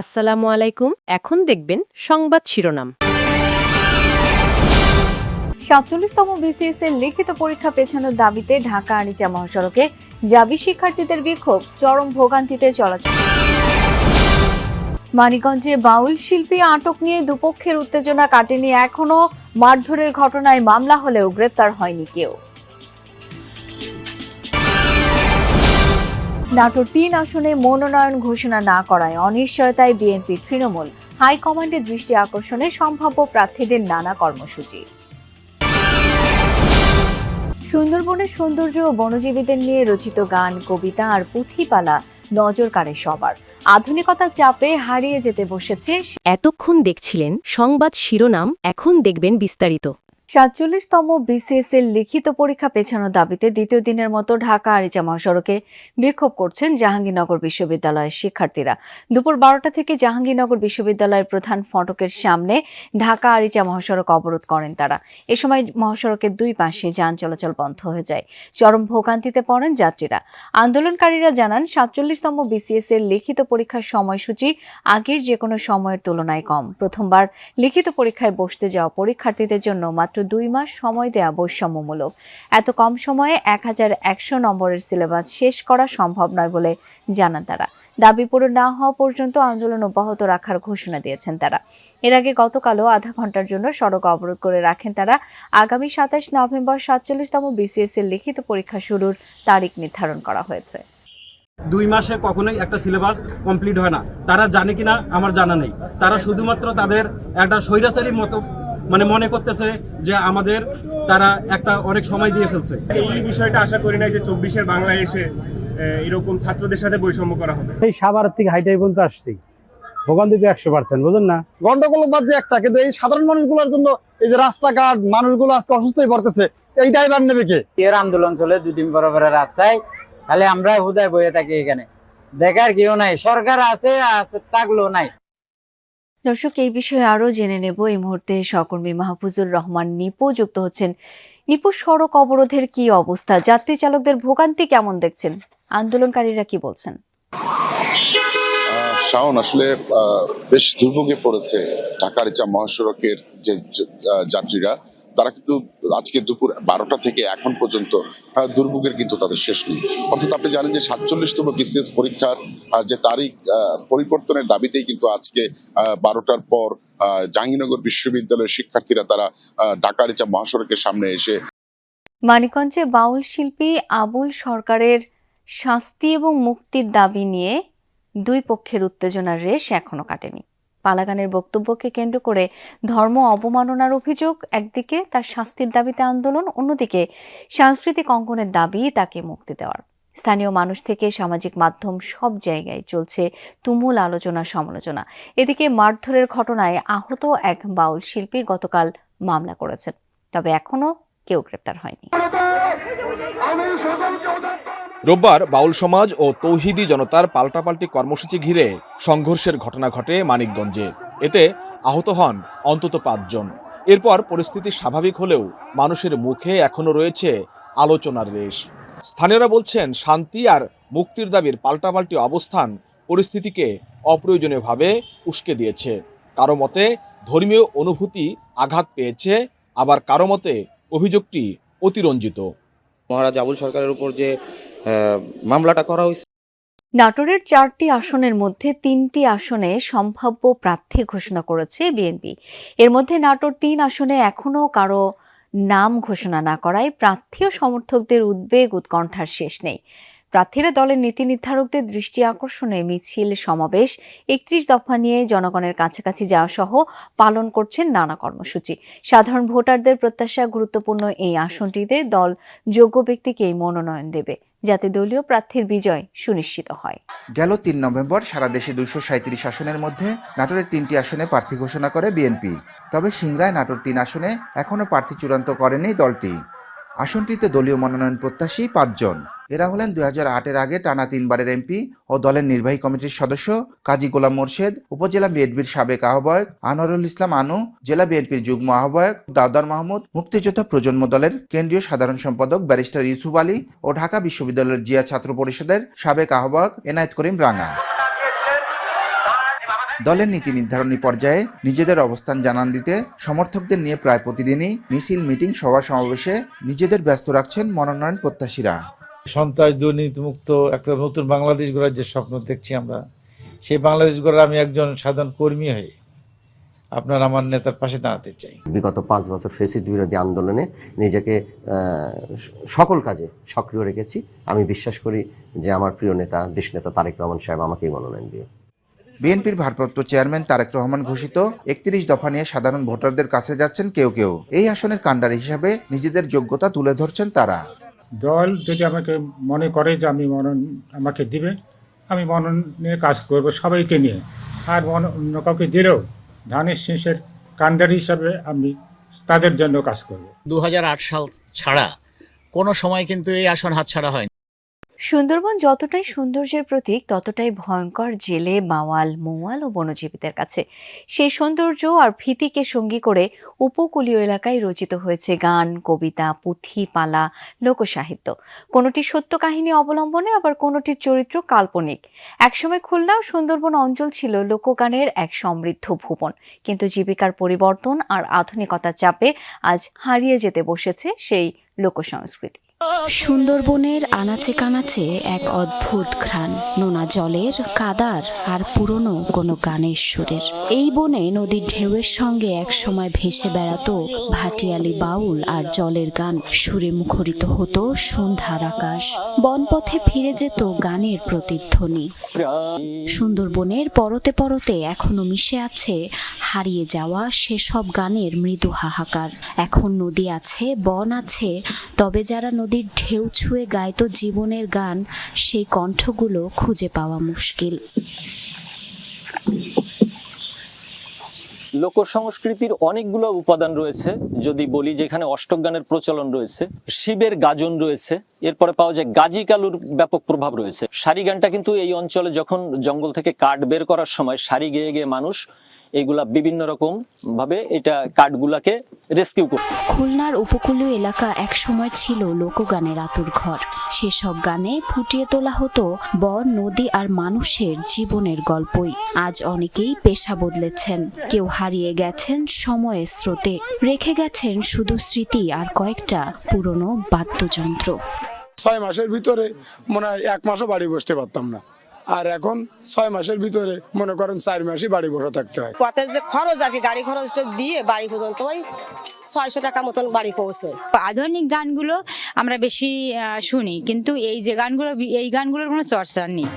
আসসালামু আলাইকুম। এখন দেখবেন সংবাদ শিরোনাম। সাতচল্লিশতম বিসিএস এর লিখিত পরীক্ষা পেছানোর দাবিতে ঢাকা আরিচা মহাসড়কে জাবি শিক্ষার্থীদের বিক্ষোভ, চরম ভোগান্তিতে চলাচল। মানিকগঞ্জে বাউল শিল্পী আটক নিয়ে দুপক্ষের উত্তেজনা কাটেনি এখনও মারধরের ঘটনায় মামলা হলেও গ্রেপ্তার হয়নি কেউ। নাটোর তিন আসনে মনোনয়ন ঘোষণা না করায় অনিশ্চয়তায় বিএনপি তৃণমূল। হাইকমান্ডের দৃষ্টি আকর্ষণে সম্ভাব্য প্রার্থীদের নানা কর্মসূচি। সুন্দরবনের সৌন্দর্য ও বনজীবীদের নিয়ে রচিত গান, কবিতা আর পুঁথিপালা নজর কাড়ে সবার। আধুনিকতার চাপে হারিয়ে যেতে বসেছে এতক্ষণ দেখছিলেন সংবাদ শিরোনাম, এখন দেখবেন বিস্তারিত। সাতচল্লিশতম বিসিএস এর লিখিত পরীক্ষা পেছানোর দাবিতে দ্বিতীয় দিনের মতো ঢাকা আরিচা মহাসড়কে বিক্ষোভ করছেন জাহাঙ্গীরনগর বিশ্ববিদ্যালয়ের শিক্ষার্থীরা। দুপুর বারোটা থেকে জাহাঙ্গীরনগর বিশ্ববিদ্যালয়ের প্রধান ফটকের সামনে ঢাকা আরিচা মহাসড়ক অবরোধ করেন তারা। এ সময় মহাসড়কের দুই পাশে যান চলাচল বন্ধ হয়ে যায়। চরম ভোগান্তিতে পড়েন যাত্রীরা। আন্দোলনকারীরা জানান, সাতচল্লিশতম বিসিএস এর লিখিত পরীক্ষার সময়সূচি আগের যে কোনো সময়ের তুলনায় কম। প্রথমবার লিখিত পরীক্ষায় বসতে যাওয়া পরীক্ষার্থীদের জন্য মাত্র দুই মাস সময় দেয়া বৈষম্যমূলক। এত কম সময়ে এক হাজার একশো নম্বরের সিলেবাস শেষ করা সম্ভব নয় বলে জানান তারা। দাবি পূরণ না হওয়া পর্যন্ত আন্দোলন অব্যাহত রাখার ঘোষণা দিয়েছেন তারা। এর আগে গতকালও আধা ঘণ্টার জন্য সড়ক অবরোধ করে রাখেন তারা। আগামী সাতাশ নভেম্বর সাতচল্লিশতম বিসিএস এর লিখিত পরীক্ষা শুরুর তারিখ নির্ধারণ করা হয়েছে। দুই মাসে কখনোই একটা সিলেবাস কমপ্লিট হয় না। তারা জানে কিনা আমার জানা নেই। তারা শুধুমাত্র তাদের একটা স্বৈরাচারীর মতো মানে মনে করতেছে যে আমাদের তারা একটা অনেক সময় দিয়ে ফেলছে। এই বিষয়টা আশা করি না যে চব্বিশের বাংলায় এসে এরকম ছাত্রদের সাথে বৈষম্য করা হবে। এই সাভার থেকে হাইটাই পর্যন্ত আসছি। ভোগান্তি তো একশো পার্সেন্ট বুঝুন না? গন্ডগোল বাদ যে একটা কিন্তু এই সাধারণ মানুষগুলোর জন্য এই যে রাস্তাঘাট মানুষগুলো আজকে অসুস্থ হয়ে পড়তেছে এই নেবে কে? এর আন্দোলন চলে দুদিন রাস্তায় তাহলে আমরা হুদায় বয়ে থাকি এখানে। দেখার কেউ নাই সরকার আছে আছে থাকলেও নাই। দর্শক, এই বিষয়ে আরও জেনে নেব। এই মুহূর্তে সহকর্মী মাহফুজুর রহমান নিপু যুক্ত হচ্ছেন। নিপু, সড়ক অবরোধের কি অবস্থা? যাত্রী চালকদের ভোগান্তি কেমন দেখছেন? আন্দোলনকারীরা কি বলছেন? শাওন, আসলে বেশ দুর্ভোগে পড়েছে ঢাকার যা মহাসড়কের যে যাত্রীরা। তারা কিন্তু আজকে দুপুর বারোটা থেকে এখন পর্যন্ত দুর্ভোগের কিন্তু তাদের শেষ নেই। অর্থাৎ আপনি জানেন যে সাতচল্লিশতম বিসিএস পরীক্ষার যে তারিখ পরিবর্তনের দাবিতেই কিন্তু আজকে বারোটার পর জাহাঙ্গীরনগর বিশ্ববিদ্যালয়ের শিক্ষার্থীরা তারা আহ, ঢাকার চা মহাসড়কের সামনে এসে মানিকগঞ্জে বাউল শিল্পী আবুল সরকারের শাস্তি এবং মুক্তির দাবি নিয়ে দুই পক্ষের উত্তেজনার রেশ এখনও কাটেনি। পালাগানের বক্তব্যকে কেন্দ্র করে ধর্ম অবমাননার অভিযোগ, একদিকে তার শাস্তির দাবিতে আন্দোলন, অন্যদিকে সাংস্কৃতিক অঙ্গনের দাবি তাকে মুক্তি দেওয়ার। স্থানীয় মানুষ থেকে সামাজিক মাধ্যম সব জায়গায় চলছে তুমুল আলোচনা সমালোচনা। এদিকে মারধরের ঘটনায় আহত এক বাউল শিল্পী গতকাল মামলা করেছেন। তবে এখনও কেউ গ্রেপ্তার হয়নি। রোববার বাউল সমাজ ও তৌহিদি জনতার পাল্টাপাল্টি কর্মসূচি ঘিরে সংঘর্ষের ঘটনা ঘটে মানিকগঞ্জে। এতে আহত হন অন্তত পাঁচজন। এরপর পরিস্থিতি স্বাভাবিক হলেও মানুষের মুখে এখনও রয়েছে আলোচনার রেশ। স্থানীয়রা বলছেন, শান্তি আর মুক্তির দাবির পাল্টাপাল্টি অবস্থান পরিস্থিতিকে অপ্রয়োজনীয়ভাবে উস্কে দিয়েছে। কারও মতে ধর্মীয় অনুভূতি আঘাত পেয়েছে, আবার কারও মতে অভিযোগটি অতিরঞ্জিত। মহারাজ আবুল সরকারের উপর যে মামলাটা করা হয়েছে। নাটোরের চারটি আসনের মধ্যে তিনটি আসনে সম্ভাব্য প্রার্থী ঘোষণা করেছে বিএনপি। এর মধ্যে নাটোর তিন আসনে এখনও কারও নাম ঘোষণা না করায় প্রার্থী ও সমর্থকদের উদ্বেগ উৎকণ্ঠার শেষ নেই। প্রার্থীরা দলের নীতি নির্ধারকদের দৃষ্টি আকর্ষণে মিছিল, সমাবেশ, একত্রিশ দফা নিয়ে জনগণের কাছাকাছি যাওয়া সহ পালন করছেন নানা কর্মসূচি। সাধারণ ভোটারদের প্রত্যাশা গুরুত্বপূর্ণ এই আসনটিতে দল যোগ্য ব্যক্তিকেই মনোনয়ন দেবে। যাতে দলীয় প্রার্থীর বিজয় সুনিশ্চিত হয়। গেল তিন নভেম্বর সারা দেশে দুইশো সাঁত্রিশ আসনের মধ্যে নাটোরের তিনটি আসনে প্রার্থী ঘোষণা করে বিএনপি। তবে সিংরায় নাটোর তিন আসনে এখনও প্রার্থী চূড়ান্ত করেনি দলটি। আসনটিতে দলীয় মনোনয়ন প্রত্যাশী পাঁচজন। এরা হলেন দুই হাজার আটের আগে টানা তিনবারের এমপি ও দলের নির্বাহী কমিটির সদস্য কাজী গোলাম মোর্শেদ, উপজেলা বিএনপির সাবেক আহ্বায়ক আনোয়ারুল ইসলাম আনু, জেলা বিএনপির যুগ্ম আহ্বায়ক দাউদার মাহমুদ, মুক্তিযোদ্ধা প্রজন্ম দলের কেন্দ্রীয় সাধারণ সম্পাদক ব্যারিস্টার ইউসুফ আলী ও ঢাকা বিশ্ববিদ্যালয়ের জিয়া ছাত্র পরিষদের সাবেক আহ্বায়ক এনায়েত করিম রাঙা। দলের নীতি নির্ধারণী পর্যায়ে নিজেদের অবস্থান জানান দিতে সমর্থকদের নিয়ে প্রায় প্রতিদিনই মিছিল, মিটিং, সভা সমাবেশে নিজেদের ব্যস্ত রাখছেন মনোনয়ন প্রত্যাশীরা। সন্ত্রাস দুর্নীতিমুক্ত একটা নতুন বাংলাদেশ গড়ার যে স্বপ্ন দেখছি আমরা সেই বাংলাদেশ গড়ার আমি একজন সাধারণ কর্মী হয়ে আপনার আমার নেতার পাশে দাঁড়াতে চাই। বিগত পাঁচ বছর ফেসিড বিরোধী আন্দোলনে নিজেকে সকল কাজে সক্রিয় রেখেছি। আমি বিশ্বাস করি যে আমার প্রিয় নেতা দেশ নেতা তারেক রহমান সাহেব আমাকেই মনোনয়ন দিয়ে বিএনপির ভারপ্রাপ্ত চেয়ারম্যান তারেক রহমান ঘোষিত একত্রিশ দফা নিয়ে সাধারণ ভোটারদের কাছে যাচ্ছেন কেউ কেউ। এই আসনের কাণ্ডারি হিসাবে নিজেদের যোগ্যতা তুলে ধরছেন তারা। দল যদি আমাকে মনে করে যে আমি মনন আমাকে দিবে, আমি মনন নিয়ে কাজ করব সবাইকে নিয়ে। আর মন অন্য কাউকে দিলেও ধানের শীষের কাণ্ডারি হিসাবে আমি তাদের জন্য কাজ করব। দু হাজার আট সাল ছাড়া কোনো সময় কিন্তু এই আসন হাতছাড়া হয় সুন্দরবন যতটাই সৌন্দর্যের প্রতীক, ততটাই ভয়ঙ্কর জেলে, মাওয়াল, মৌয়াল ও বনজীবীদের কাছে। সেই সৌন্দর্য আর ভীতিকে সঙ্গী করে উপকূলীয় এলাকায় রচিত হয়েছে গান, কবিতা, পুঁথি, পালা, লোকসাহিত্য। কোনোটি সত্য কাহিনী অবলম্বনে, আবার কোনোটির চরিত্র কাল্পনিক। একসময় খুলনা সুন্দরবন অঞ্চল ছিল লোকগানের এক সমৃদ্ধ ভুবন। কিন্তু জীবিকার পরিবর্তন আর আধুনিকতার চাপে আজ হারিয়ে যেতে বসেছে সেই লোকসংস্কৃতি। সুন্দরবনের আনাচে কানাচে এক অদ্ভুত ঘ্রাণ। নোনা জলের কাদার আর পুরনো কোনো গানের সুরের। এই বনে নদীর ঢেউয়ের সঙ্গে একসময় ভেসে বেড়াতো ভাটিয়ালি বাউল আর জলের গান। সুরে মুখরিত হতো সন্ধ্যার আকাশ। বনপথে ফিরে যেত গানের প্রতিধ্বনি। সুন্দরবনের পরতে পরতে এখনও মিশে আছে হারিয়ে যাওয়া সেসব গানের মৃদু হাহাকার। এখন নদী আছে, বন আছে, তবে যারা নদীর ঢেউ ছুঁয়ে গাইত জীবনের গান, সেই কণ্ঠগুলো খুঁজে পাওয়া মুশকিল। লোক সংস্কৃতির অনেকগুলো উপাদান রয়েছে, যদি বলি যেখানে অষ্টক গানের প্রচলন রয়েছে, শিবের গাজন রয়েছে, এরপরে পাওয়া যায় গাজী কালুর ব্যাপক প্রভাব রয়েছে। সারি গানটা কিন্তু এই অঞ্চলে যখন জঙ্গল থেকে কাঠ বের করার সময় সারি গেয়ে গিয়ে মানুষ এইগুলা বিভিন্ন রকম ভাবে এটা কাঠগুলাকে রেস্কিউ করত খুলনার উপকূলীয় এলাকা একসময় ছিল লোকগানের আতুর ঘর। সেসব গানে ফুটিয়ে তোলা হতো বন নদী আর মানুষের জীবনের গল্পই। আজ অনেকেই পেশা বদলেছেন। কেউ হারিয়ে গেছেন সময়ের স্রোতে। রেখে গেছেন শুধু স্মৃতি আর কয়েকটা পুরনো বাদ্যযন্ত্র। ছয় মাসের ভিতরে মনে হয় এক মাসও বাড়ি বসতে পারতাম না। আর এখন ছয় মাসের ভিতরে মনে করেন চার মাসই বাড়ি বসে থাকতে হয়। পথে যে খরচ আর কি গাড়ি খরচটা দিয়ে বাড়ি পর্যন্ত ওই ছয়শো টাকা মতন বাড়ি পৌঁছয় আধুনিক গানগুলো আমরা বেশি শুনি কিন্তু এই যে গানগুলো এই গানগুলোর কোনো চর্চা নেই।